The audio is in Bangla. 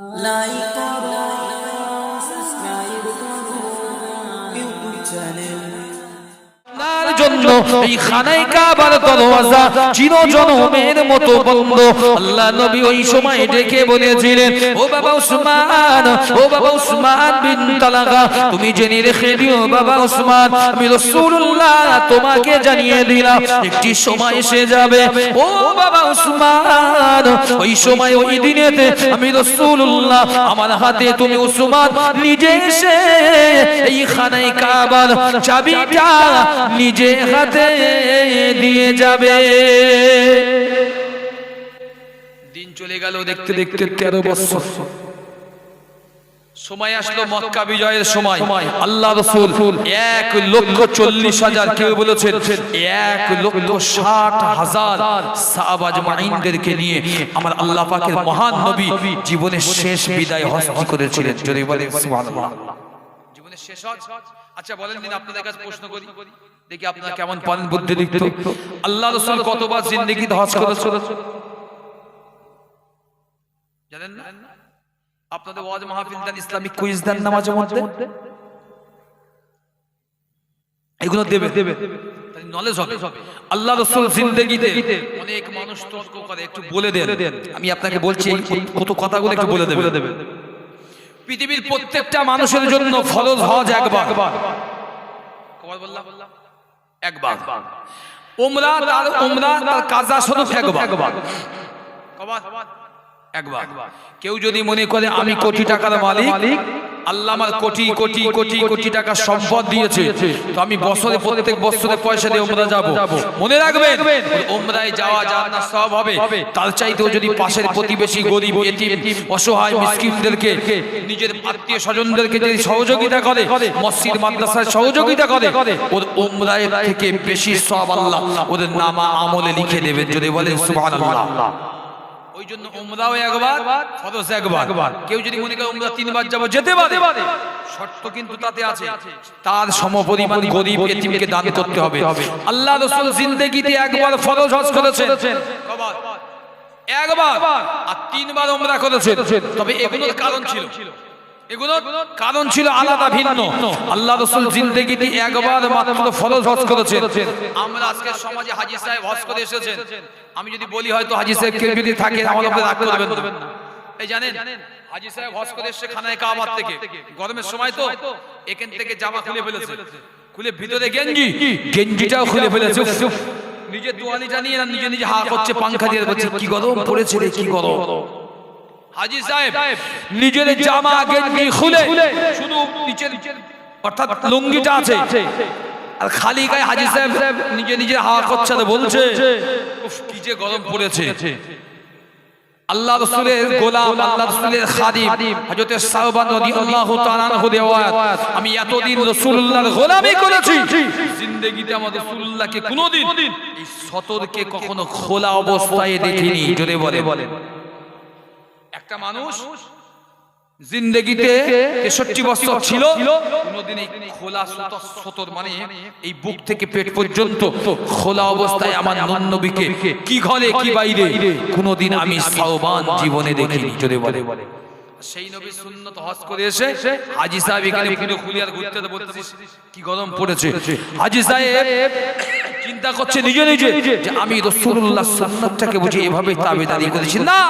Like জন্য এই খানাই কাবার দরওয়াজা চির জনমের মতো বন্ধ। আল্লাহ নবী ওই সময় ডেকে বলেছিলেন, ও বাবা উসমান, ও বাবা উসমান বিন তালাকা তুমি জেনে রেখে দিও বাবা উসমান, আমি রাসূলুল্লাহ তোমাকে জানিয়ে দিলাম, একটি সময় এসে যাবে। ও বাবা উসমান, ওই সময় ওই দিনেতে আমি রাসূলুল্লাহ, আমার হাতে তুমি উসমান নিজে এসে এই খানাই কাবার চাবিটা নিজে হাতে দিয়ে যাবে। দিন চলে গেল দেখতে দেখতে তেরো বছর। সময় আসলো মক্কা বিজয়ের সময়। আল্লাহ রসুল এক লক্ষ চল্লিশ হাজার কেউ বলেছেন এক লক্ষ ষাট হাজার সাহাবাজ মাইনদেরকে নিয়ে আমার আল্লাহ পাকের মহান নবী জীবনের শেষ বিদায় হস্তি করেছিলেন। যদি বলে জীবনের শেষ আচ্ছা বলেন দিন আপনাদের কাছে প্রশ্ন করি। দেখি আপনারা কেমন পারেন বুদ্ধি দিতে আল্লাহ রসুল কতবার জিন্দগিতে হজ করেছিল জানেন না? আপনাদের ওয়াজ মাহফিল দেন ইসলামিক কুইজ দেন না মাঝে মধ্যে? এগুলো দেবে। দেবে। নলেজ হবে। আল্লাহ রসুল জিন্দগিতে অনেক মানুষ তর্ক করে একটু বলে দেন। আমি আপনাকে বলছি কত কথাগুলো একটু বলে দেবে পৃথিবীর প্রত্যেকটা মানুষের জন্য ফরজ হজ একবার। কবার বললাম? একবার। উমরা তার উমরা তার কাজা স্বরূপ একবার। কবার। একবার। কেউ যদি মনে করে আমি কোটি টাকার মালিক আল্লাহ আমার কোটি কোটি কোটি কোটি টাকা সম্পদ দিয়েছে। তো আমি বছরে প্রত্যেক বছরে পয়সা দিয়ে উমরা যাব। মনে রাখবেন উমরায় যাওয়া জান্নাত সব হবে। তার চাইতেও যদি পাশের প্রতিবেশী গরিব এতিম অসহায় মিসকিনদেরকে নিজের আত্মীয় স্বজনদেরকে যদি সহযোগিতা করে মসজিদ মাদ্রাসায় সহযোগিতা করে ওর উমরায় থেকে বেশি সব আল্লাহ ওদের নামা আমলে লিখে দেবেন যদি বলেন সুবহানাল্লাহ। ওই জন্য উমরাও একবার ফরজ একবার। কেউ যদি মনে করে উমরা তিনবার যাব যেতে পারে। শর্ত কিন্তু তাতে আছে। তার সমপরিমাণ গরিব এতিমকে দান করতে হবে। আল্লাহ রসুল জিন্দেগিতে একবার ফরজ হজ করেছেন। কবার। একবার। আর তিনবার উমরা করেছেন। তবে এগুলোর কারণ ছিল। এগুলোর কারণ ছিল আলাদা আল্লাহ রসুল একবার আমরা সমাজে সাহেব করে এসেছেন। আমি যদি বলি হয়তো হাজি সাহেব যদি থাকে জানেন সাহেব করে এসে খানায় থেকে। গরমের সময় তো এখান থেকে জামা খুলে ফেলেছে। খুলে ভিতরে গেঞ্জি। গেঞ্জিটাও খুলে ফেলেছে। উফ, উফ। নিজে তোয়ালি জানিয়ে নিজে নিজে হা করছে পাংখা দিয়ে কি গরম পড়েছে কি গরম? হাজি সাহেব নিজের জামা গেঞ্জি খুলে শুধু নিচের অর্থাৎ লুঙ্গিটা আছে। আর খালি গায়ে হাজি সাহেব নিজে নিজে হাওয়া করছে বলছে উফ, কি যে গরম পড়েছে। আল্লাহ রাসূলের গোলাম আল্লাহ রাসূলের খাদিম হযরত সাহবান রাদিয়াল্লাহু তাআলা আনহু রিওয়ায়াত। আমি এতদিন রাসূলুল্লাহর গোলামি করেছি। জিন্দেগিতে আমার রাসূলুল্লাহকে কোনোদিন এই সতরকে কখনো খোলা অবস্থায় দেখিনি জোরে বলে একটা মানুষ জিন্দগিতে তেষট্টি বছর ছিল কোনোদিন এই খোলা সতর মানে এই বুক থেকে পেট পর্যন্ত খোলা অবস্থায় আমার নন্নবীকে কি ঘরে কি বাইরে কোনোদিন আমি সাওবান জীবনে দেখিনি যদি বলে সেই নবী সুন্নত হজ করে এসে হাজি সাহেব এখানে পুরো খুলিয়ার ঘুরতে বলতেছিস কি গরম পড়েছে। হাজি সাহেব চিন্তা করছে নিজে নিজে যে আমি রসুল্লাহ সুন্নতটাকে বুঝি এভাবে তাবেদারি করেছি। না!